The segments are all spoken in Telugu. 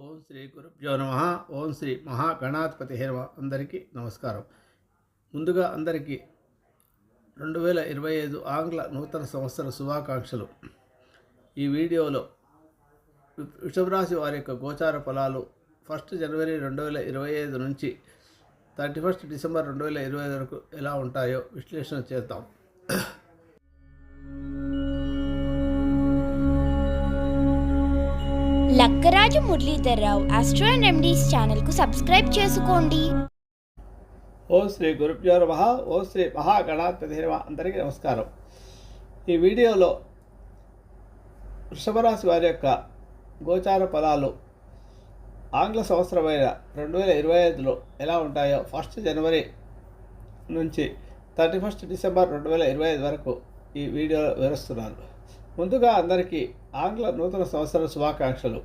ఓం శ్రీ గురుభ్యో నమ. ఓం శ్రీ మహాగణాధిపతి హేమ అందరికీ నమస్కారం. ముందుగా అందరికీ రెండు వేల ఇరవై ఐదు ఆంగ్ల నూతన సంవత్సర శుభాకాంక్షలు. ఈ వీడియోలో వృషభరాశి వారి యొక్క గోచార ఫలాలు ఫస్ట్ జనవరి రెండు వేల ఇరవై ఐదు నుంచి థర్టీ ఫస్ట్ డిసెంబర్ రెండు వేల ఇరవై ఐదు వరకు ఎలా ఉంటాయో విశ్లేషణ చేద్దాం. Lakkaraju Muralidharrao astro and remedies ఛానల్కు సబ్స్క్రైబ్ చేసుకోండి. ఓ శ్రీ గురుభ్యో నమ ఓ శ్రీ మహాగణాధిపతి నమ అందరికీ నమస్కారం. ఈ వీడియోలో వృషభరాశి వారి యొక్క గోచార ఫలాలు ఆంగ్ల సంవత్సరమైన రెండు వేల ఇరవై ఐదులో ఎలా ఉంటాయో ఫస్ట్ జనవరి నుంచి థర్టీ ఫస్ట్ డిసెంబర్ రెండు వేల ఇరవై ఐదు వరకు ఈ వీడియోలో వివరిస్తున్నాను. ముందుగా అందరికీ ఆంగ్ల నూతన సంవత్సర శుభాకాంక్షలు.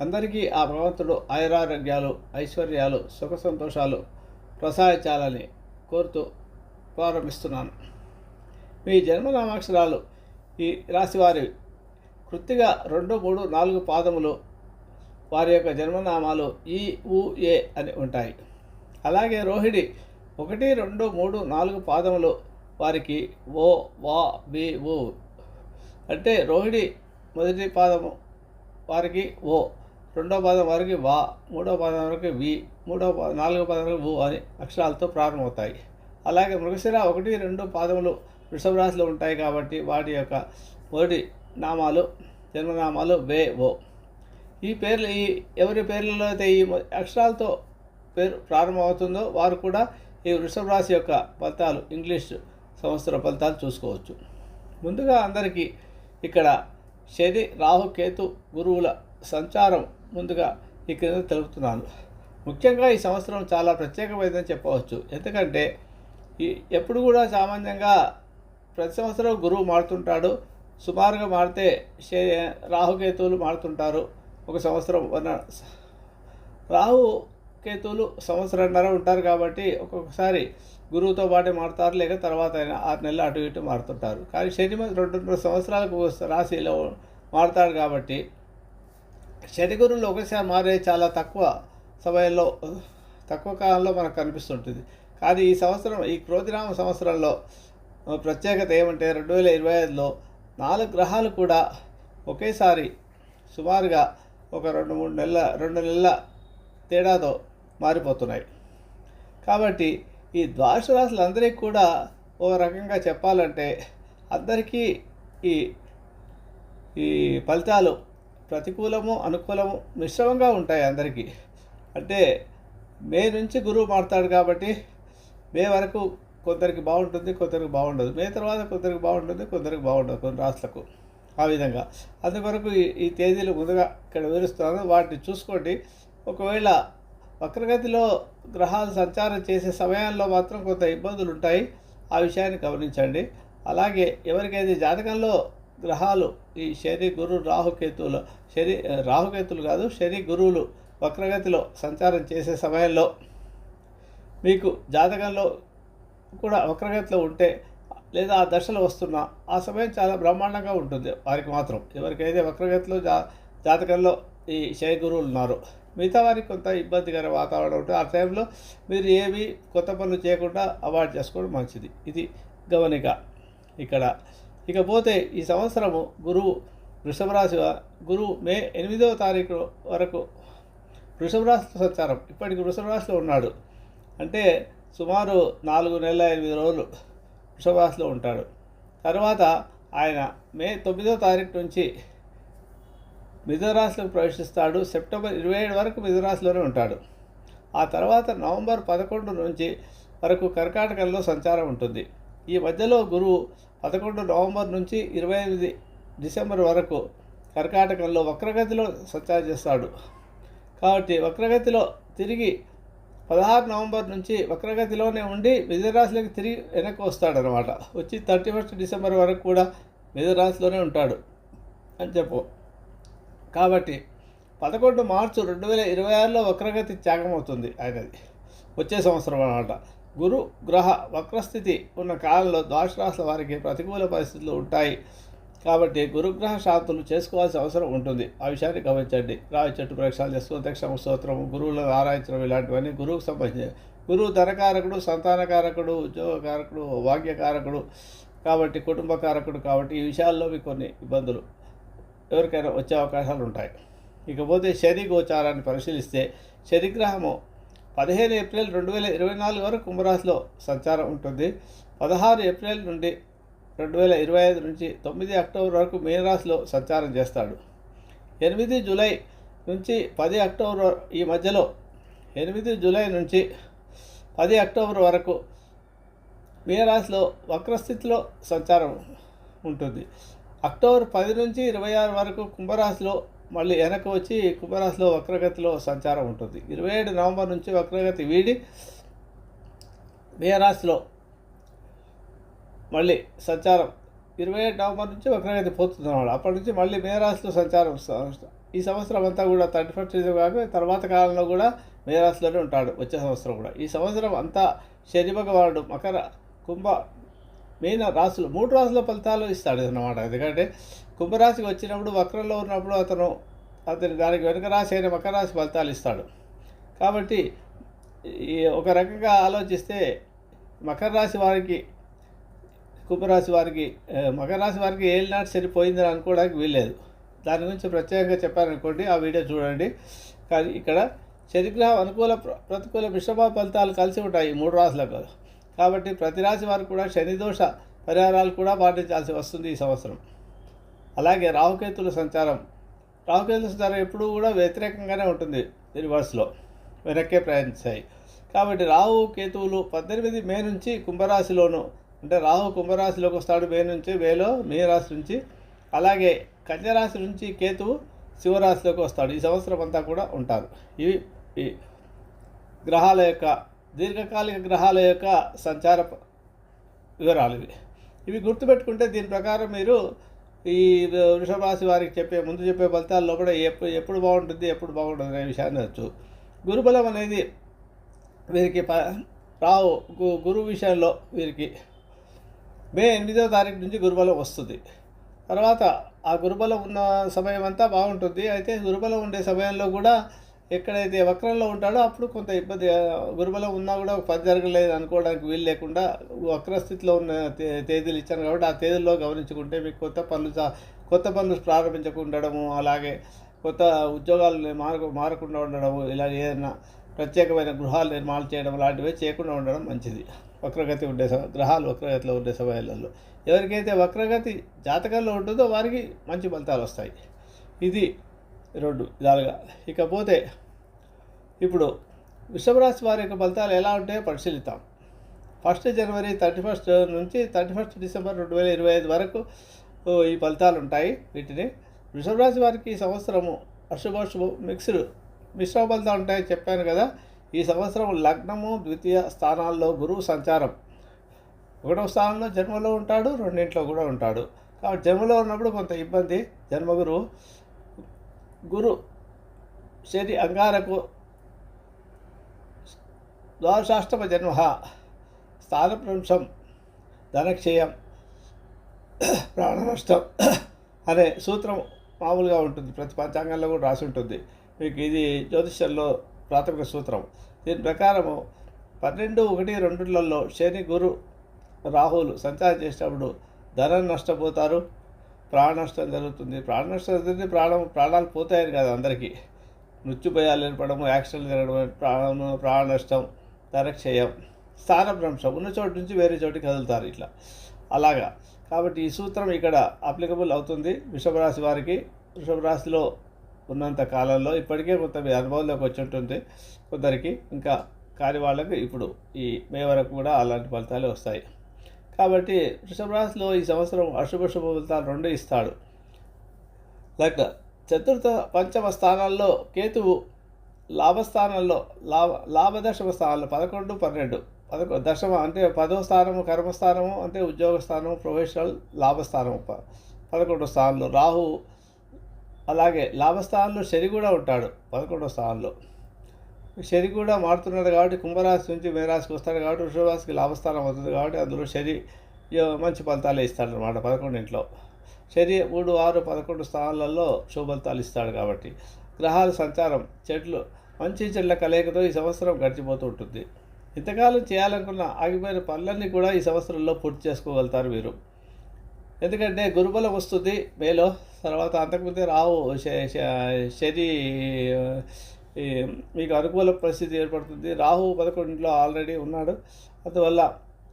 అందరికీ ఆ భగవంతుడు ఆయురారోగ్యాలు ఐశ్వర్యాలు సుఖ సంతోషాలు ప్రసాదించాలని కోరుతూ ప్రారంభిస్తున్నాను. మీ జన్మనామాక్షరాలు ఈ రాశివారి కృత్తిగా రెండు మూడు నాలుగు పాదములు వారి యొక్క జన్మనామాలు ఈ ఉ ఏ అని ఉంటాయి. అలాగే రోహిణి ఒకటి రెండు మూడు నాలుగు పాదములు వారికి ఓ వా బి ఊ. అంటే రోహిణి మొదటి పాదము వారికి ఓ. రెండో పాదం వరకు వా మూడో పాదం వరకు వి మూడో నాలుగో పాదం వరకు ఊ అని అక్షరాలతో ప్రారంభమవుతాయి. అలాగే మృగశిర ఒకటి రెండు పాదములు వృషభ రాశిలో ఉంటాయి కాబట్టి వాటి యొక్క మొదటి నామాలు జన్మనామాలు వే ఓ ఈ పేర్లు ఈ ఎవరి పేర్లలో అయితే ఈ అక్షరాలతో పేరు ప్రారంభమవుతుందో వారు కూడా ఈ వృషభ రాశి యొక్క ఫలితాలు ఇంగ్లీష్ సంవత్సర ఫలితాలు చూసుకోవచ్చు. ముందుగా అందరికీ ఇక్కడ శని రాహు కేతు గురువుల సంచారం ముందుగా ఈ క్రింద తెలుపుతున్నాను. ముఖ్యంగా ఈ సంవత్సరం చాలా ప్రత్యేకమైందని చెప్పవచ్చు. ఎందుకంటే ఈ ఎప్పుడు కూడా సామాన్యంగా ప్రతి సంవత్సరం గురువు మారుతుంటాడు. సుమారుగా మారితే శే రాహుకేతువులు మారుతుంటారు. ఒక సంవత్సరం వన రాహు కేతువులు సంవత్సరంన్నర ఉంటారు కాబట్టి ఒక్కొక్కసారి గురువుతో పాటే మారుతారు. లేక తర్వాత అయినా ఆరు నెలలు అటు ఇటు మారుతుంటారు. కానీ శని రెండున్నర సంవత్సరాలకు రాశిలో మారుతాడు కాబట్టి శని ఒకేసారి ఒకసారి మారే చాలా తక్కువ సమయంలో తక్కువ కాలంలో మనకు కనిపిస్తుంటుంది. కానీ ఈ సంవత్సరం ఈ క్రోధినామ సంవత్సరంలో ప్రత్యేకత ఏమంటే రెండు వేల ఇరవై ఐదులో నాలుగు గ్రహాలు కూడా ఒకేసారి సుమారుగా ఒక రెండు మూడు నెలల రెండు నెలల తేడాతో మారిపోతున్నాయి. కాబట్టి ఈ ద్వాదశ రాశులందరికీ కూడా ఒక రకంగా చెప్పాలంటే అందరికీ ఈ ఈ ఫలితాలు ప్రతికూలము అనుకూలము మిశ్రమంగా ఉంటాయి అందరికీ. అంటే మే నుంచి గురువు మారుతాడు కాబట్టి మే వరకు కొందరికి బాగుంటుంది కొందరికి బాగుండదు. మే తర్వాత కొందరికి బాగుంటుంది కొందరికి బాగుండదు కొన్ని రాష్ట్రాలకు ఆ విధంగా. అందువరకు ఈ ఈ తేదీలు ముందుగా ఇక్కడ వివరిస్తున్నాను. వాటిని చూసుకోండి. ఒకవేళ వక్రగతిలో గ్రహాలు సంచారం చేసే సమయాల్లో మాత్రం కొంత ఇబ్బందులు ఉంటాయి ఆ విషయాన్ని గమనించండి. అలాగే ఎవరికైతే జాతకంలో గ్రహాలు ఈ శని గురు రాహుకేతువులు శని రాహుకేతులు కాదు శని గురువులు వక్రగతిలో సంచారం చేసే సమయంలో మీకు జాతకంలో కూడా వక్రగతిలో ఉంటే లేదా ఆ దశలో వస్తున్నా ఆ సమయం చాలా బ్రహ్మాండంగా ఉంటుంది వారికి మాత్రం. ఎవరికైతే వక్రగతిలో జా జాతకంలో ఈ శని గురువులు ఉన్నారు మిగతా వారికి కొంత ఇబ్బందికర వాతావరణం ఉంటుంది. ఆ టైంలో మీరు ఏవి కొత్త పనులు చేయకుండా అవాయిడ్ చేసుకోవడం మంచిది. ఇది గమనిక. ఇక్కడ ఇకపోతే ఈ సంవత్సరము గురువు వృషభరాశి గురువు మే ఎనిమిదవ తారీఖు వరకు వృషభరాశి సంచారం. ఇప్పటికి వృషభరాశిలో ఉన్నాడు. అంటే సుమారు నాలుగు నెలల ఎనిమిది రోజులు వృషభరాశిలో ఉంటాడు. తర్వాత ఆయన మే తొమ్మిదవ తారీఖు నుంచి మిథునరాశిలోకి ప్రవేశిస్తాడు. సెప్టెంబర్ ఇరవై ఏడు వరకు మిథునరాశిలోనే ఉంటాడు. ఆ తర్వాత నవంబర్ పదకొండు నుంచి వరకు కర్కాటకంలో సంచారం ఉంటుంది. ఈ మధ్యలో గురువు పదకొండు నవంబర్ నుంచి ఇరవై ఎనిమిది డిసెంబర్ వరకు కర్కాటకంలో వక్రగతిలో సంచారం చేస్తాడు. కాబట్టి వక్రగతిలో తిరిగి పదహారు నవంబర్ నుంచి వక్రగతిలోనే ఉండి మిథునరాశిలోకి తిరిగి వెనక్కి వస్తాడనమాట వచ్చి థర్టీ ఫస్ట్ డిసెంబర్ వరకు కూడా మిథునరాశిలోనే ఉంటాడు అని చెప్పు. కాబట్టి పదకొండు మార్చి రెండు వేల ఇరవై ఆరులో వక్రగతి త్యాగం అవుతుంది ఆయనది. వచ్చే సంవత్సరం అనమాట గురు గ్రహ వక్రస్థితి ఉన్న కాలంలో ద్వాషరాశుల వారికి ప్రతికూల పరిస్థితులు ఉంటాయి. కాబట్టి గురుగ్రహ శాంతులు చేసుకోవాల్సిన అవసరం ఉంటుంది. ఆ విషయాన్ని గమనించండి. రావి చెట్టు ప్రక్షాళన చేసుకో దక్షిణ గురువులను ఆరాయించడం ఇలాంటివన్నీ గురువుకు సంబంధించి గురువు ధనకారకుడు సంతానకారకుడు ఉద్యోగకారకుడు వాక్యకారకుడు కాబట్టి కుటుంబ కారకుడు కాబట్టి ఈ విషయాల్లో మీకు కొన్ని ఇబ్బందులు ఎవరికైనా వచ్చే అవకాశాలు ఉంటాయి. ఇకపోతే శని గోచారాన్ని పరిశీలిస్తే శనిగ్రహము పదిహేను ఏప్రిల్ రెండు వేల ఇరవై నాలుగు వరకు కుంభరాశిలో సంచారం ఉంటుంది. పదహారు ఏప్రిల్ నుండి రెండు వేల ఇరవై ఐదు నుంచి తొమ్మిది అక్టోబర్ వరకు మీనరాశిలో సంచారం చేస్తాడు. ఎనిమిది జూలై నుంచి పది అక్టోబర్ ఈ మధ్యలో ఎనిమిది జూలై నుంచి పది అక్టోబర్ వరకు మీనరాశిలో వక్రస్థితిలో సంచారం ఉంటుంది. అక్టోబర్ పది నుంచి ఇరవై ఆరు వరకు కుంభరాశిలో మళ్ళీ వెనక వచ్చి కుంభరాశిలో వక్రగతిలో సంచారం ఉంటుంది. ఇరవై ఏడు నవంబర్ నుంచి వక్రగతి వీడి మేరాశిలో మళ్ళీ సంచారం. ఇరవై ఏడు నవంబర్ నుంచి వక్రగతి పోతుంది అన్నమాట. అప్పటి నుంచి మళ్ళీ మేరాశిలో సంచారం ఈ సంవత్సరం అంతా కూడా థర్టీ ఫస్ట్ కాక తర్వాత కాలంలో కూడా మేరాశిలోనే ఉంటాడు. వచ్చే సంవత్సరం కూడా. ఈ సంవత్సరం అంతా శని భగవానుడు మకర కుంభ మెయిన్ రాసులు మూడు రాసుల ఫలితాలు ఇస్తాడు అన్నమాట. ఎందుకంటే కుంభరాశికి వచ్చినప్పుడు వక్రంలో ఉన్నప్పుడు అతను అతని దానికి వెనుక రాశి అయిన మకర రాశి ఫలితాలు ఇస్తాడు. కాబట్టి ఈ ఒక రకంగా ఆలోచిస్తే మకర రాశి వారికి కుంభరాశి వారికి మకర రాశి వారికి ఏలినాటి సరిపోయిందని అనుకోవడానికి వీల్లేదు. దాని గురించి ప్రత్యేకంగా చెప్పారనుకోండి ఆ వీడియో చూడండి. కానీ ఇక్కడ శనిగ్రహం అనుకూల ప్ర- ప్రతికూల మిశ్రమ ఫలితాలు కలిసి ఉంటాయి ఈ మూడు రాశులకు. కాబట్టి ప్రతి రాశి వారు కూడా శని దోష పరిహారాలు కూడా పాటించాల్సి వస్తుంది ఈ సంవత్సరం. అలాగే రావుకేతుల సంచారం. రావుకేతుల సంచారం ఎప్పుడూ కూడా వ్యతిరేకంగానే ఉంటుంది రివర్స్లో వెనక్కే ప్రయాణిస్తాయి కాబట్టి రాహు కేతువులు పద్దెనిమిది మే నుంచి కుంభరాశిలోను అంటే రాహు కుంభరాశిలోకి వస్తాడు మే నుంచి మేలో మీనరాశి నుంచి అలాగే కన్యరాశి నుంచి కేతువు శివరాశిలోకి వస్తాడు. ఈ సంవత్సరం అంతా కూడా ఉంటారు. ఇవి ఈ గ్రహాల యొక్క దీర్ఘకాలిక గ్రహాల యొక్క సంచార వివరాలు ఇవి. ఇవి గుర్తుపెట్టుకుంటే దీని ప్రకారం మీరు ఈ వృషభ రాశి వారికి చెప్పే ముందు చెప్పే ఫలితాల్లో కూడా ఎప్పుడు ఎప్పుడు బాగుంటుంది ఎప్పుడు బాగుంటుంది అనే విషయాన్ని వచ్చు గురుబలం అనేది వీరికి ప రావు గు- గురువు విషయంలో వీరికి మే ఎనిమిదో తారీఖు నుంచి గురుబలం వస్తుంది. తర్వాత ఆ గురుబలం ఉన్న సమయం అంతా బాగుంటుంది. అయితే గురుబలం ఉండే సమయంలో కూడా ఎక్కడైతే వక్రంలో ఉంటాడో అప్పుడు కొంత ఇబ్బంది ఆ, గురుబలం ఉన్నా కూడా ఒక పని జరగలేదు అనుకోవడానికి వీలు లేకుండా వక్రస్థితిలో ఉన్న తే- తేదీలు ఇచ్చాను కాబట్టి ఆ తేదీల్లో గమనించుకుంటే మీకు కొత్త పనులు కొత్త పనులు ప్రారంభించకుండా ఉండడము అలాగే కొత్త ఉద్యోగాలు మారక మారకుండా ఉండడము ఇలా ఏదైనా ప్రత్యేకమైన గృహాలు నిర్మాణం చేయడం లాంటివి చేయకుండా ఉండడం మంచిది. వక్రగతి ఉండే సమ- గ్రహాలు వక్రగతిలో ఉండే సమయాలలో. ఎవరికైతే వక్రగతి జాతకంలో ఉంటుందో వారికి మంచి ఫలితాలు వస్తాయి. ఇది రెండు విధాలుగా. ఇకపోతే ఇప్పుడు వృషభరాశి వారి యొక్క ఫలితాలు ఎలా ఉంటాయో పరిశీలిద్దాం. ఫస్ట్ జనవరి థర్టీ ఫస్ట్ నుంచి థర్టీ ఫస్ట్ డిసెంబర్ రెండు వేల ఇరవై ఐదు వరకు ఈ ఫలితాలు ఉంటాయి వీటిని. వృషభరాశి వారికి ఈ సంవత్సరము అశుభాశుభం మిక్స్డ్ మిశ్రమ ఫలితాలు ఉంటాయని చెప్పాను కదా. ఈ సంవత్సరం లగ్నము ద్వితీయ స్థానాల్లో గురువు సంచారం. ఒకటవ స్థానంలో జన్మలో ఉంటాడు రెండింట్లో కూడా ఉంటాడు. కాబట్టి జన్మలో ఉన్నప్పుడు కొంత ఇబ్బంది. జన్మగురు గురు శని అంగారకు ద్వాదశాష్టమ జన్మ స్థానభ్రంశం ధనక్షయం ప్రాణనష్టం అనే సూత్రం మామూలుగా ఉంటుంది. ప్రతి పంచాంగంలో కూడా రాసి ఉంటుంది. మీకు ఇది జ్యోతిష్యంలో ప్రాథమిక సూత్రం. దీని ప్రకారము పన్నెండు ఒకటి రెండులలో శని గురు రాహులు సంచారం చేసేటప్పుడు ధనం నష్టపోతారు. ప్రాణ నష్టం జరుగుతుంది. ప్రాణ నష్టం జరుగుతుంది ప్రాణం ప్రాణాలు పోతాయని కాదు అందరికీ. మృత్యుభయాలు ఏర్పడము యాక్సిడెంట్ జరగడం ప్రాణం ప్రాణ నష్టం ధనక్షయం స్థానభ్రంశం. ఉన్న చోటు నుంచి వేరే చోటికి కదులుతారు ఇట్లా. అలాగా. కాబట్టి ఈ సూత్రం ఇక్కడ అప్లికబుల్ అవుతుంది. వృషభరాశి వారికి వృషభరాశిలో ఉన్నంత కాలంలో ఇప్పటికే కొంత మీ అనుభవంలోకి వచ్చి ఉంటుంది కొందరికి. ఇంకా కాని వాళ్ళకి ఇప్పుడు ఈ మే వరకు కూడా అలాంటి ఫలితాలు వస్తాయి. కాబట్టి వృషభ రాశిలో ఈ సంవత్సరం అశుభ శుభ ఫలితాలు రెండు ఇస్తాడు. లైక్ చతుర్థ పంచమ స్థానాల్లో కేతువు లాభస్థానంలో లాభ లాభదశమ స్థానంలో పదకొండు పన్నెండు. పదకొ దశమ అంటే పదో స్థానము కర్మస్థానము అంటే ఉద్యోగ స్థానము ప్రొఫెషనల్ లాభస్థానము. ప- పదకొండో స్థానంలో రాహు అలాగే లాభస్థానంలో శని కూడా ఉంటాడు పదకొండో స్థానంలో శని కూడా మారుతున్నాడు కాబట్టి కుంభరాశి నుంచి మేరాశికి వస్తాడు కాబట్టి వృషభరాశికి లాభస్థానం అవుతుంది కాబట్టి అందులో శని మంచి ఫలితాలు ఇస్తాడు అనమాట పదకొండింట్లో. శని మూడు ఆరు పదకొండు స్థానాలలో శుభఫలితాలు ఇస్తాడు కాబట్టి గ్రహాల సంచారం చెట్లు మంచి చెట్ల కలయికతో ఈ సంవత్సరం గడిచిపోతూ ఉంటుంది. ఇంతకాలం చేయాలనుకున్న ఆగిపోయిన పనులన్నీ కూడా ఈ సంవత్సరంలో పూర్తి చేసుకోగలుగుతారు మీరు. ఎందుకంటే గురుబలం వస్తుంది మేలో తర్వాత అంతకుముందే రావు శని మీకు అనుకూల పరిస్థితి ఏర్పడుతుంది. రాహు పదకొండులో ఆల్రెడీ ఉన్నాడు. అందువల్ల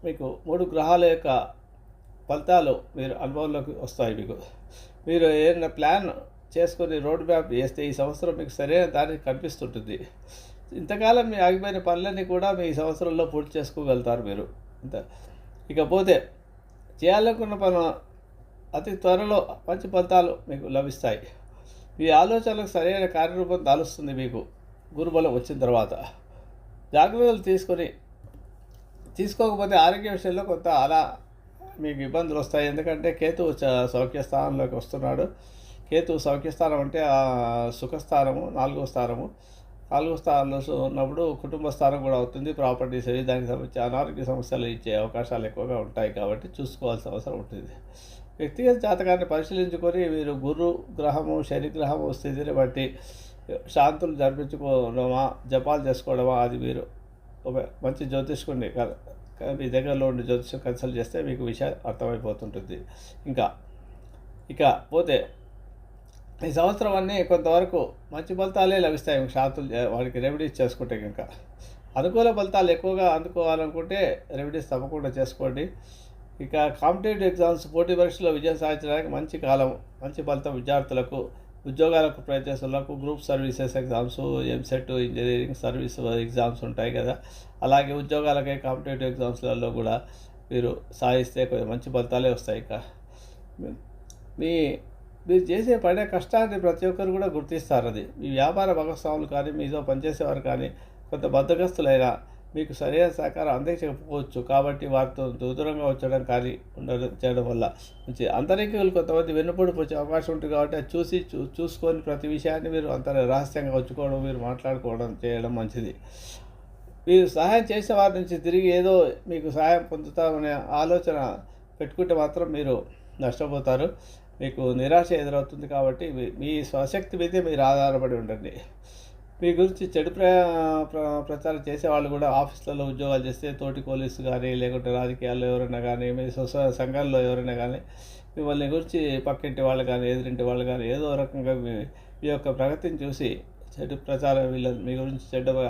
మీకు మూడు గ్రహాల యొక్క ఫలితాలు మీరు అనుభవంలోకి వస్తాయి మీకు. మీరు ఏదైనా ప్లాన్ చేసుకొని రోడ్ మ్యాప్ వేస్తే ఈ సంవత్సరం మీకు సరైన దారి కనిపిస్తుంటుంది. ఇంతకాలం మీ ఆగిపోయిన పనులన్నీ కూడా మీ సంవత్సరంలో పూర్తి చేసుకోగలుగుతారు మీరు. ఇంత ఇకపోతే చేయాలనుకున్న పని అతి త్వరలో మంచి ఫలితాలు మీకు లభిస్తాయి. మీ ఆలోచనలకు సరైన కార్యరూపం దాలుస్తుంది మీకు. గురుబలం వచ్చిన తర్వాత. జాగ్రత్తలు తీసుకొని తీసుకోకపోతే ఆరోగ్య విషయంలో కొంత అలా మీకు ఇబ్బందులు వస్తాయి. ఎందుకంటే కేతు సౌఖ్య స్థానంలోకి వస్తున్నాడు. కేతు సౌఖ్య స్థానం అంటే ఆ సుఖస్థానము నాలుగో స్థానము. నాలుగో స్థానంలో ఉన్నప్పుడు కుటుంబ స్థానం కూడా అవుతుంది. ప్రాపర్టీస్ శరీరానికి దానికి సంబంధించి అనారోగ్య సమస్యలు ఇచ్చే అవకాశాలు ఎక్కువగా ఉంటాయి కాబట్టి చూసుకోవాల్సిన అవసరం ఉంటుంది. వ్యక్తిగత జాతకాన్ని పరిశీలించుకొని మీరు గురు గ్రహము శనిగ్రహము స్థితిని బట్టి శాంతులు జరిపించుకోవడమా జపాలు చేసుకోవడమా అది మీరు మంచి జ్యోతిష్కుని మీ దగ్గరలో ఉండి జ్యోతిష్యం కన్సల్ట్ చేస్తే మీకు విషయం అర్థమైపోతుంటుంది. ఇంకా ఇక పోతే ఈ సంవత్సరం అన్నీ కొంతవరకు మంచి ఫలితాలే లభిస్తాయి. శాంతులు వాడికి రెమెడీస్ చేసుకుంటే ఇంకా అనుకూల ఫలితాలు ఎక్కువగా అందుకోవాలనుకుంటే రెమెడీస్ తప్పకుండా చేసుకోండి. ఇక కాంపిటేటివ్ ఎగ్జామ్స్ పోటీ పరీక్షలో విజయం సాధించడానికి మంచి కాలం మంచి ఫలితం విద్యార్థులకు ఉద్యోగాలకు ప్రయత్నిస్తులకు group services exams EAMCET engineering service exams ఉంటాయి కదా. అలాగే ఉద్యోగాలకే కాంపిటేటివ్ ఎగ్జామ్స్లలో కూడా మీరు సాధిస్తే కొంచెం మంచి ఫలితాలే వస్తాయి ఇక. మీ మీరు చేసే పడే కష్టాన్ని ప్రతి ఒక్కరు కూడా గుర్తిస్తారు అది. మీ వ్యాపార భాగస్వాములు కానీ మీతో పనిచేసేవారు కానీ కొంత బద్దగస్తులైనా మీకు సరైన సహకారం అందించకపోవచ్చు కాబట్టి వారితో దూరంగా వచ్చడం కానీ ఉండడం చేయడం వల్ల మంచి అంతరికులు కొంతమంది వెన్నుపొడి వచ్చే అవకాశం ఉంటుంది కాబట్టి అది చూసి చూ చూసుకొని ప్రతి విషయాన్ని మీరు అంత రహస్యంగా వచ్చుకోవడం మీరు మాట్లాడుకోవడం చేయడం మంచిది. మీరు సహాయం చేసే వారి నుంచి తిరిగి ఏదో మీకు సహాయం పొందుతామనే ఆలోచన పెట్టుకుంటే మాత్రం మీరు నష్టపోతారు. మీకు నిరాశ ఎదురవుతుంది కాబట్టి మీ- మీ స్వశక్తి మీదే మీరు ఆధారపడి ఉండండి. మీ గురించి చెడు ప్ర ప్ర- ప్రచారం చేసే వాళ్ళు కూడా ఆఫీసులలో ఉద్యోగాలు చేస్తే తోటి పోలీసు కానీ లేకుంటే రాజకీయాల్లో ఎవరైనా కానీ మీ సొస సంఘాల్లో ఎవరైనా కానీ మిమ్మల్ని గురించి పక్కింటి వాళ్ళు కానీ ఎదురింటి వాళ్ళు కానీ ఏదో రకంగా మీ మీ యొక్క ప్రగతిని చూసి చెడు ప్రచారం వీళ్ళ మీ గురించి చెడ్డగా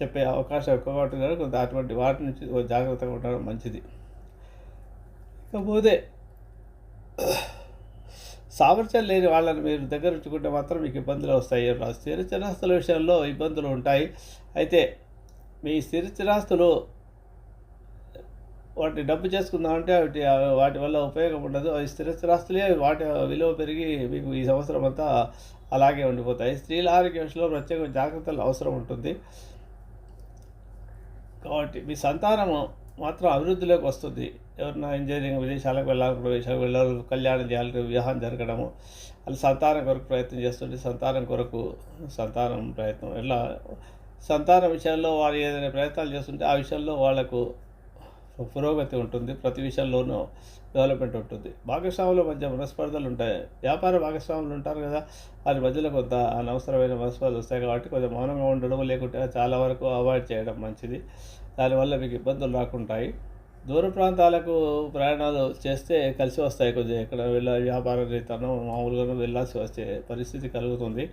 చెప్పే అవకాశం ఎక్కువగా ఉంటుంది కొంత అటువంటి వాటి నుంచి జాగ్రత్తగా ఉండడం మంచిది. ఇకపోతే సామర్థ్యం లేని వాళ్ళని మీరు దగ్గర ఉంచుకుంటే మాత్రం మీకు ఇబ్బందులు వస్తాయి స్థిర చిరాస్తుల విషయంలో ఇబ్బందులు ఉంటాయి. అయితే మీ స్థిర చిరాస్తులు వాటిని డబ్బు చేసుకుందామంటే వాటి వాటి వల్ల ఉపయోగం ఉండదు. అవి స్థిర స్థిరాస్తులే వాటి విలువ పెరిగి మీకు ఈ సంవత్సరం అంతా అలాగే ఉండిపోతాయి. స్త్రీల ఆరోగ్య విషయంలో ప్రత్యేక జాగ్రత్తలు అవసరం ఉంటుంది. కాబట్టి మీ సంతానము మాత్రం అభివృద్ధిలోకి వస్తుంది. ఎవరన్నా ఇంజనీరింగ్ విదేశాలకు వెళ్ళాలి విదేశాలకు వెళ్ళాలి కళ్యాణం చేయాలి వివాహం జరగడము అలా సంతానం కొరకు ప్రయత్నం చేస్తుంటే సంతానం కొరకు సంతానం ప్రయత్నం. ఇలా సంతాన విషయంలో వారు ఏదైనా ప్రయత్నాలు చేస్తుంటే ఆ విషయంలో వాళ్ళకు పురోగతి ఉంటుంది ప్రతి విషయంలోనూ డెవలప్మెంట్ ఉంటుంది. భాగస్వాముల మధ్య మనస్పర్ధలు ఉంటాయి. వ్యాపార భాగస్వాములు ఉంటారు కదా వారి మధ్యలో కొంత అనవసరమైన మనస్పర్ధలు వస్తాయి. కాబట్టి కొంచెం మౌనంగా ఉండడం లేకుంటే చాలా వరకు అవాయిడ్ చేయడం మంచిది. దానివల్ల మీకు ఇబ్బందులు రాకుంటాయి. దూర ప్రాంతాలకు ప్రయాణాలు చేస్తే కలిసి వస్తాయి కొద్దిగా. ఎక్కడ వెళ్ళ వ్యాపార రీతనం మామూలుగా వెళ్ళాల్సి వచ్చే పరిస్థితి కలుగుతుంది.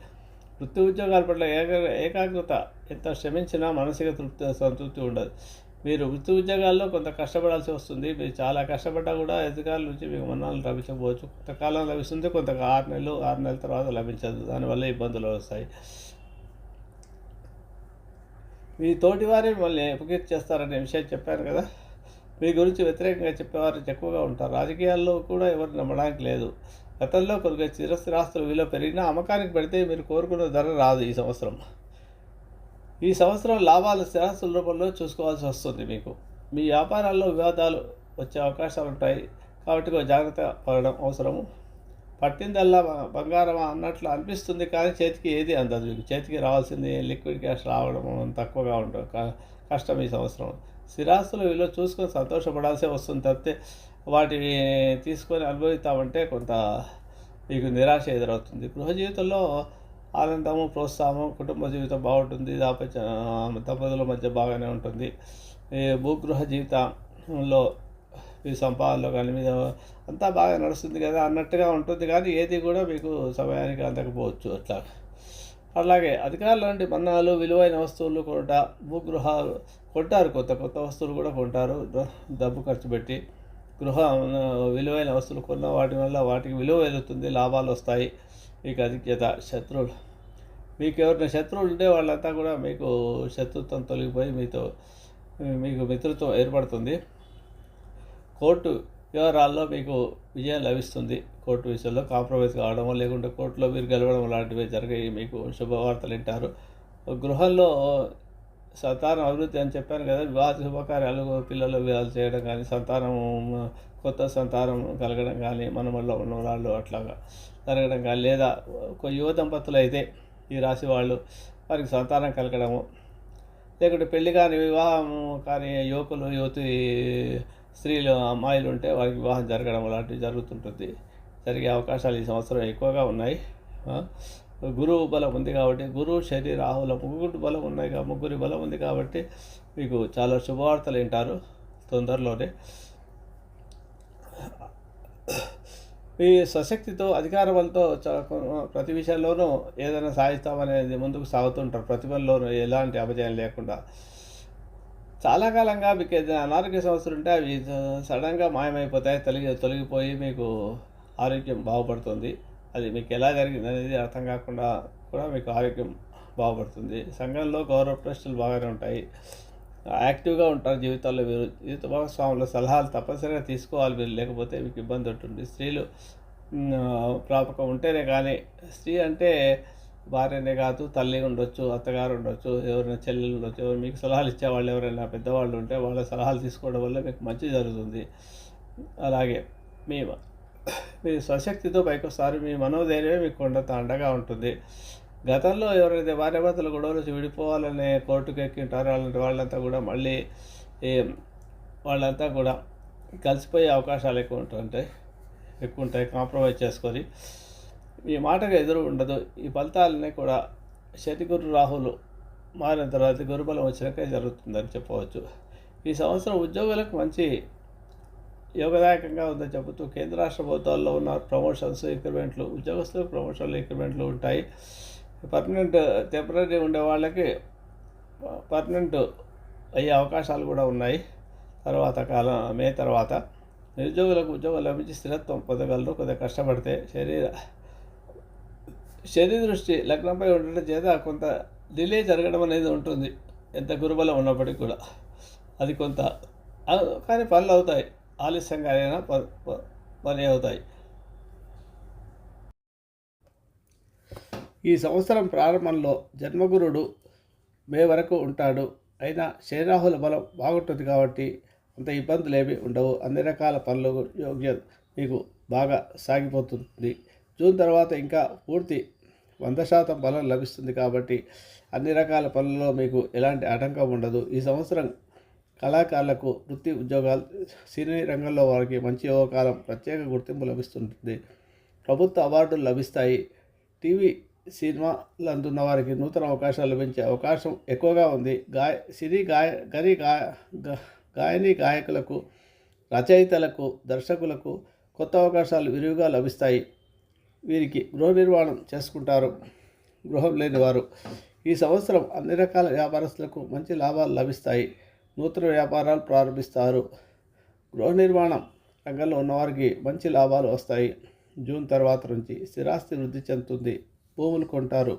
వృత్తి ఉద్యోగాల పట్ల ఏక ఏకాగ్రత ఎంత శ్రమించినా మానసిక తృప్తి సంతృప్తి ఉండదు. మీరు వృత్తి ఉద్యోగాల్లో కొంత కష్టపడాల్సి వస్తుంది. మీరు చాలా కష్టపడ్డా కూడా అధికారుల నుంచి మీకు మన్నాలు లభించకపోవచ్చు. కొంతకాలం లభిస్తుంది కొంత ఆరు నెలలు ఆరు నెలల తర్వాత లభించదు. దానివల్ల ఇబ్బందులు వస్తాయి. మీ తోటివారే మిమ్మల్ని అపకీర్తి చేస్తారనే విషయం చెప్పాను కదా. మీ గురించి వ్యతిరేకంగా చెప్పేవారు ఎక్కువగా ఉంటారు. రాజకీయాల్లో కూడా ఎవరు నమ్మడానికి లేదు. గతంలో కొద్దిగా చిరస్థిరాస్తులు విలువ పెరిగినా అమ్మకానికి పెడితే మీరు కోరుకున్న ధర రాదు ఈ సంవత్సరం. ఈ సంవత్సరం లాభాలు స్థిరాస్తుల రూపంలో చూసుకోవాల్సి వస్తుంది మీకు. మీ వ్యాపారాల్లో వివాదాలు వచ్చే అవకాశాలు ఉంటాయి. కాబట్టి కొంచెం జాగ్రత్త పడడం అవసరము. పట్టిందల్లా బంగారమా అన్నట్లు అనిపిస్తుంది కానీ చేతికి ఏది అందదు. మీకు చేతికి రావాల్సింది లిక్విడ్ క్యాష్ రావడం తక్కువగా ఉంటుంది కష్టం ఈ సంవత్సరం. స్థిరాస్తుల విలువ చూసుకొని సంతోషపడాల్సే వస్తుంది తప్పితే వాటిని తీసుకొని అనుభవిస్తామంటే కొంత మీకు నిరాశ ఎదురవుతుంది. గృహ జీవితంలో ఆనందము ప్రోత్సాహం కుటుంబ జీవితం బాగుంటుంది. దాపత్య దంపతుల మధ్య బాగానే ఉంటుంది. ఈ భూగృహ జీవితంలో మీ సంపాదనలో కానీ మీద అంతా బాగా నడుస్తుంది కదా అన్నట్టుగా ఉంటుంది. కానీ ఏది కూడా మీకు సమయానికి అందకపోవచ్చు అట్లా. అలాగే అధికారుల నుండి మన్నాలు విలువైన వస్తువులు కొంట భూగృహాలు కొంటారు. కొత్త కొత్త వస్తువులు కూడా కొంటారు. డబ్బు ఖర్చు పెట్టి. గృహ విలువైన వస్తువులు కొన్న వాటి వల్ల వాటికి విలువ ఎదుగుతుంది లాభాలు వస్తాయి. మీకు అధిక్యత శత్రువులు. మీకు ఎవరిన శత్రువులు ఉంటే వాళ్ళంతా కూడా మీకు శత్రుత్వం తొలగిపోయి మీతో మీకు మిత్రత్వం ఏర్పడుతుంది. కోర్టు వ్యవహారాల్లో మీకు విజయం లభిస్తుంది. కోర్టు విషయంలో కాంప్రమైజ్ కావడము లేకుంటే కోర్టులో మీరు గెలవడం లాంటివి జరిగాయి. మీకు శుభవార్తలు వింటారు. గృహంలో సంతానం అభివృద్ధి అని చెప్పాను కదా వివాహ శుభకార్యాలు పిల్లలు వివాహాలు చేయడం కానీ సంతానం కొత్త సంతానం కలగడం కానీ మనమల్లో ఉన్న వాళ్ళు అట్లాగా జరగడం కానీ లేదా ఒక యువ దంపతులు అయితే ఈ రాశి వాళ్ళు వారికి సంతానం కలగడము. లేకుంటే పెళ్ళి కాని వివాహం కానీ యువకులు యువతి స్త్రీలు అమ్మాయిలు ఉంటే వారికి వివాహం జరగడం లాంటివి జరుగుతుంటుంది. జరిగే అవకాశాలు ఈ సంవత్సరం ఎక్కువగా ఉన్నాయి. గురువు బలం ఉంది కాబట్టి గురువు శని రాహుల ముగ్గురు బలం ఉన్నాయి కా- ముగ్గురి బలం ఉంది కాబట్టి మీకు చాలా శుభవార్తలు వింటారు తొందరలోనే. మీ సశక్తితో అధికార బలంతో చ- ప్రతి విషయంలోనూ ఏదైనా సాధిస్తామనేది ముందుకు సాగుతుంటారు. ప్రతిభల్లోనూ ఎలాంటి అపజయం లేకుండా. చాలా కాలంగా మీకు ఏదైనా అనారోగ్య సమస్యలు ఉంటే అవి సడన్గా మాయమైపోతాయి తొలగి తొలగిపోయి మీకు ఆరోగ్యం బాగుపడుతుంది. అది మీకు ఎలా జరిగింది అనేది అర్థం కాకుండా కూడా మీకు ఆరోగ్యం బాగుపడుతుంది. సంఘంలో గౌరవ ప్రశ్నలు బాగానే ఉంటాయి. యాక్టివ్గా ఉంటారు జీవితాల్లో మీరు. జీవిత భాగస్వాముల సలహాలు తప్పనిసరిగా తీసుకోవాలి మీరు. లేకపోతే మీకు ఇబ్బంది ఉంటుంది. స్త్రీలు ప్రాపకం ఉంటేనే కానీ స్త్రీ అంటే భార్యనే కాదు తల్లి ఉండొచ్చు అత్తగారు ఉండొచ్చు ఎవరైనా చెల్లెలు ఉండొచ్చు ఎవరు మీకు సలహాలు ఇచ్చేవాళ్ళు ఎవరైనా పెద్దవాళ్ళు ఉంటే వాళ్ళ సలహాలు తీసుకోవడం వల్ల మీకు మంచి జరుగుతుంది. అలాగే మీ మీ స్వశక్తితో పైకి వస్తారు మీ మనోధైర్యమే మీకు కొండంత అండగా ఉంటుంది. గతంలో ఎవరైతే భార్యాభర్తలు గొడవలు విడిపోవాలనే కోర్టుకు ఎక్కింటారో అలాంటి వాళ్ళంతా కూడా మళ్ళీ ఈ వాళ్ళంతా కూడా కలిసిపోయే అవకాశాలు ఎక్కువ ఉంటుంటాయి ఎక్కువ ఉంటాయి కాంప్రమైజ్ చేసుకొని. ఈ మాటకు ఎదురు ఉండదు. ఈ ఫలితాలని కూడా శని గురు రాహులు మారిన తర్వాత గురుబలం వచ్చినాకే జరుగుతుందని చెప్పవచ్చు. ఈ సంవత్సరం ఉద్యోగులకు మంచి యోగదాయకంగా ఉందని చెబుతూ కేంద్ర రాష్ట్ర ప్రభుత్వాల్లో ఉన్న ప్రమోషన్స్ ఇంక్రిమెంట్లు ఉద్యోగస్తులకు ప్రమోషన్లు ఇంక్రిమెంట్లు ఉంటాయి. పర్మనెంట్ టెంపరీ ఉండే వాళ్ళకి పర్మనెంట్ అయ్యే అవకాశాలు కూడా ఉన్నాయి. తర్వాత కాలం మే తర్వాత నిరుద్యోగులకు ఉద్యోగం లభించి స్థిరత్వం పొందగలరు. కొద్దిగా కష్టపడితే శరీర శరీర దృష్టి లగ్నంపై ఉండటం చేత కొంత డిలే జరగడం అనేది ఉంటుంది. ఎంత గురుబలం ఉన్నప్పటికీ కూడా. అది కొంత కానీ పనులు అవుతాయి. ఆలస్యంగా అయినా ప- ప- పని అవుతాయి ఈ సంవత్సరం ప్రారంభంలో జన్మగురుడు మే వరకు ఉంటాడు. అయినా శనిరాహుల బలం బాగుంటుంది కాబట్టి అంత ఇబ్బందులు ఏమీ ఉండవు. అన్ని రకాల పనులు యోగ్య మీకు బాగా సాగిపోతుంది. జూన్ తర్వాత ఇంకా పూర్తి వంద శాతం బలం లభిస్తుంది కాబట్టి అన్ని రకాల పనుల్లో మీకు ఎలాంటి ఆటంకం ఉండదు. ఈ సంవత్సరం కళాకారులకు వృత్తి ఉద్యోగాలు సినీ రంగంలో వారికి మంచి యోగకాలం ప్రత్యేక గుర్తింపు లభిస్తుంటుంది. ప్రభుత్వ అవార్డులు లభిస్తాయి. టీవీ సినిమాలు అందున్న వారికి నూతన అవకాశాలు లభించే అవకాశం ఎక్కువగా ఉంది. గాయ సినీ గాయ గని గాయ గాయని గాయకులకు రచయితలకు దర్శకులకు కొత్త అవకాశాలు విరివిగా లభిస్తాయి. వీరికి గృహ నిర్మాణం చేసుకుంటారు. గృహం లేని వారు ఈ సంవత్సరం అన్ని రకాల వ్యాపారస్తులకు మంచి లాభాలు లభిస్తాయి. నూతన వ్యాపారాలు ప్రారంభిస్తారు. గృహ నిర్మాణం రంగంలో ఉన్నవారికి మంచి లాభాలు వస్తాయి. జూన్ తర్వాత నుంచి స్థిరాస్తి వృద్ధి చెందుతుంది. భూములు కొంటారు.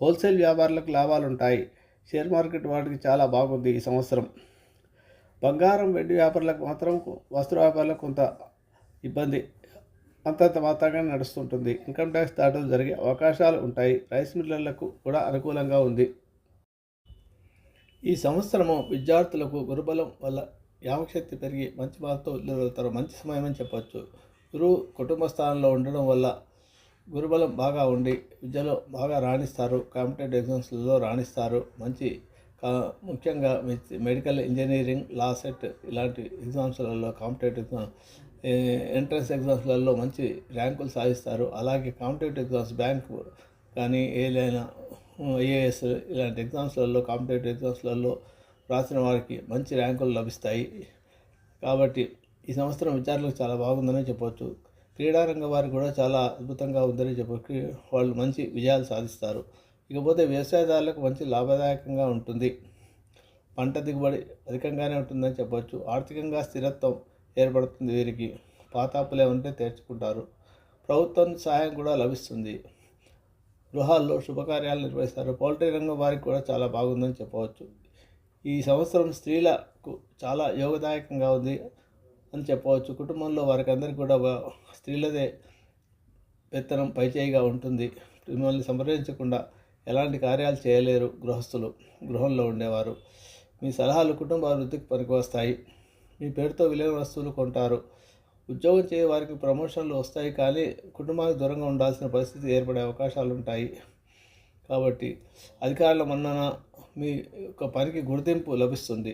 హోల్సేల్ వ్యాపారులకు లాభాలు ఉంటాయి షేర్ మార్కెట్ వాటికి చాలా బాగుంది ఈ సంవత్సరం. బంగారం వెండి వ్యాపారులకు మాత్రం వస్త్ర వ్యాపారులకు కొంత ఇబ్బంది. అంతంత మాత్రంగా నడుస్తుంటుంది. ఇన్కమ్ ట్యాక్స్ దాటలు జరిగే అవకాశాలు ఉంటాయి. రైస్ మిల్లర్లకు కూడా అనుకూలంగా ఉంది. ఈ సంవత్సరము విద్యార్థులకు గురుబలం వల్ల యామశక్తి పెరిగి మంచి మార్పుతో వెళ్తారు మంచి సమయం అని చెప్పవచ్చు గురువు కుటుంబ స్థానంలో ఉండడం వల్ల గురుబలం బాగా ఉండి విద్యలో బాగా రాణిస్తారు. కాంపిటేటివ్ ఎగ్జామ్స్లలో రాణిస్తారు. మంచి కా- ముఖ్యంగా మెడికల్ ఇంజనీరింగ్ లా సెట్ ఇలాంటి ఎగ్జామ్స్లలో కాంపిటేటివ్ ఎగ్జామ్ ఎంట్రన్స్ ఎగ్జామ్స్లలో మంచి ర్యాంకులు సాధిస్తారు. అలాగే కాంపిటేటివ్ ఎగ్జామ్స్ బ్యాంక్ కానీ ఏదైనా ఏఎస్ ఇలాంటి ఎగ్జామ్స్లలో కాంపిటేటివ్ ఎగ్జామ్స్లలో రాసిన వారికి మంచి ర్యాంకులు లభిస్తాయి. కాబట్టి ఈ సంవత్సరం విద్యార్థులకు చాలా బాగుందని చెప్పవచ్చు క్రీడారంగ వారికి కూడా చాలా అద్భుతంగా ఉందని చెప్పి వాళ్ళు మంచి విజయాలు సాధిస్తారు. ఇకపోతే వ్యవసాయదారులకు మంచి లాభదాయకంగా ఉంటుంది. పంట దిగుబడి అధికంగానే ఉంటుందని చెప్పవచ్చు ఆర్థికంగా స్థిరత్వం ఏర్పడుతుంది వీరికి. పాతాపులే ఉంటే తీర్చుకుంటారు. ప్రభుత్వం సహాయం కూడా లభిస్తుంది. గృహాల్లో శుభకార్యాలు నిర్వహిస్తారు. పౌల్ట్రీ రంగం వారికి కూడా చాలా బాగుందని చెప్పవచ్చు. ఈ సంవత్సరం స్త్రీలకు చాలా యోగదాయకంగా ఉంది అని చెప్పవచ్చు. కుటుంబంలో వారికి అందరికీ కూడా స్త్రీలదే పెత్తనం పైచేయిగా ఉంటుంది. మిమ్మల్ని సంప్రదించకుండా ఎలాంటి కార్యాలు చేయలేరు గృహస్థులు గృహంలో ఉండేవారు. మీ సలహాలు కుటుంబ అభివృద్ధికి పనికొస్తాయి మీ పేరుతో విలువైన వస్తువులు కొంటారు. ఉద్యోగం చేయ వారికి ప్రమోషన్లు వస్తాయి కానీ కుటుంబానికి దూరంగా ఉండాల్సిన పరిస్థితి ఏర్పడే అవకాశాలు ఉంటాయి. కాబట్టి అధికారుల మన్నన మీ యొక్క పనికి గుర్తింపు లభిస్తుంది.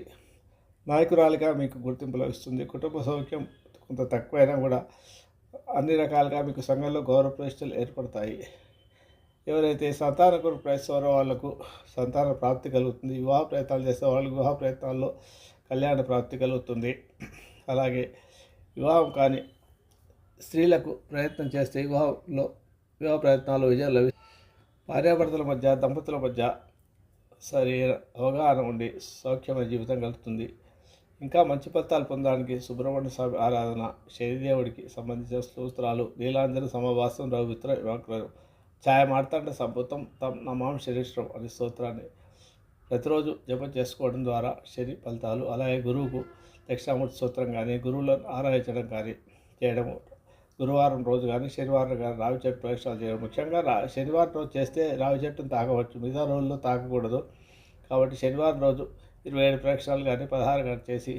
నాయకురాలిగా మీకు గుర్తింపు లభిస్తుంది. కుటుంబ సౌఖ్యం కొంత తక్కువైనా కూడా అన్ని రకాలుగా మీకు సంఘంలో గౌరవ ప్రతిష్టలు ఏర్పడతాయి. ఎవరైతే సంతాన కొరకు ప్రయత్నిస్తారో వాళ్ళకు సంతాన ప్రాప్తి కలుగుతుంది వివాహ ప్రయత్నాలు చేసే వాళ్ళకి వివాహ ప్రయత్నాల్లో కళ్యాణ ప్రాప్తి కలుగుతుంది. అలాగే వివాహం కాని స్త్రీలకు ప్రయత్నం చేస్తే వివాహంలో వివాహ ప్రయత్నాలు విజయం లభి భార్యాభర్తల మధ్య దంపతుల మధ్య సరైన అవగాహన ఉండి సౌఖ్యమైన జీవితం కలుగుతుంది ఇంకా మంచి ఫలితాలు పొందడానికి సుబ్రహ్మణ్య స్వామి ఆరాధన శనిదేవుడికి సంబంధించిన స్తోత్రాలు నీలాంజన సమవాసం రవిమిత్ర యువకులను ఛాయ మార్తాండ సంపుతం తమ్ నమాం శరీశ్వరం అనే స్తోత్రాన్ని ప్రతిరోజు జపం చేసుకోవడం ద్వారా శని ఫలితాలు అలాగే గురువుకు దక్షిణామూర్తి సూత్రం కానీ గురువులను ఆరాధించడం కానీ చేయడం గురువారం రోజు కానీ శనివారం కానీ రావి చెట్టు ప్రవేశాలు చేయడం. ముఖ్యంగా రా శనివారం రోజు చేస్తే రావి చెట్టును తాకవచ్చు మిగతా రోజుల్లో తాకకూడదు కాబట్టి శనివారం రోజు ఇరవై ఏడు ప్రవేశాలు కానీ పదహారు కానీ చేసి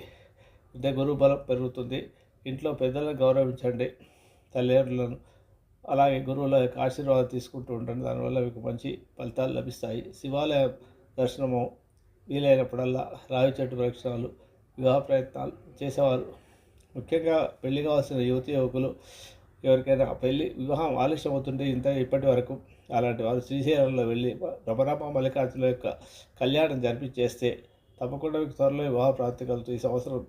అంటే గురువు బలం పెరుగుతుంది. ఇంట్లో పెద్దలను గౌరవించండి. తల్లిదండ్రులను అలాగే గురువుల యొక్క ఆశీర్వాదం తీసుకుంటూ ఉండండి. దానివల్ల మీకు మంచి ఫలితాలు లభిస్తాయి. శివాలయం దర్శనము వీలైనప్పుడల్లా రావి చెట్టు ప్రదక్షిణాలు వివాహ ప్రయత్నాలు చేసేవారు. ముఖ్యంగా పెళ్ళి కావాల్సిన యువతి యువకులు ఎవరికైనా పెళ్ళి వివాహం ఆలస్యం అవుతుంటే ఇంత ఇప్పటి వరకు అలాంటి వారు శ్రీశైలంలో వెళ్ళి రమరామ మల్లికార్జున యొక్క కళ్యాణం జరిపించేస్తే తప్పకుండా మీకు త్వరలో వివాహ ప్రాప్తి కలుగుతుంది. ఈ సంవత్సరం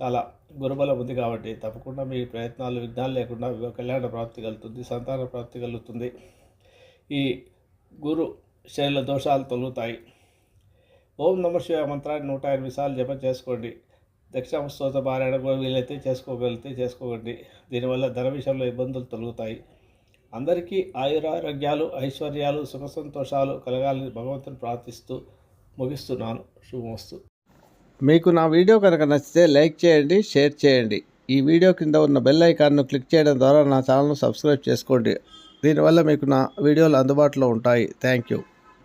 చాలా గురుబలం ఉంది కాబట్టి తప్పకుండా మీ ప్రయత్నాలు విఘ్నాలు లేకుండా కళ్యాణ ప్రాప్తి కలుగుతుంది సంతాన ప్రాప్తి కలుగుతుంది. ఈ గురు శైల దోషాలు తొలుగుతాయి. ఓం నమ శివ మంత్రాన్ని నూట ఎనిమిది సార్లు జపం చేసుకోండి. దక్షిణ స్తోత పారాయణ కూడా వీలైతే చేసుకోగలిగితే చేసుకోకండి. దీనివల్ల ధన విషయంలో ఇబ్బందులు తొలగుతాయి. అందరికీ ఆయురారోగ్యాలు ఐశ్వర్యాలు సుఖ సంతోషాలు కలగాలని భగవంతుని ప్రార్థిస్తూ ముగిస్తున్నాను. శుభమస్తు. మీకు నా వీడియో కనుక నచ్చితే లైక్ చేయండి షేర్ చేయండి. ఈ వీడియో కింద ఉన్న బెల్ ఐకాన్ను క్లిక్ చేయడం ద్వారా నా ఛానల్ను సబ్స్క్రైబ్ చేసుకోండి. దీనివల్ల మీకు నా వీడియోలు అందుబాటులో ఉంటాయి. Thank you.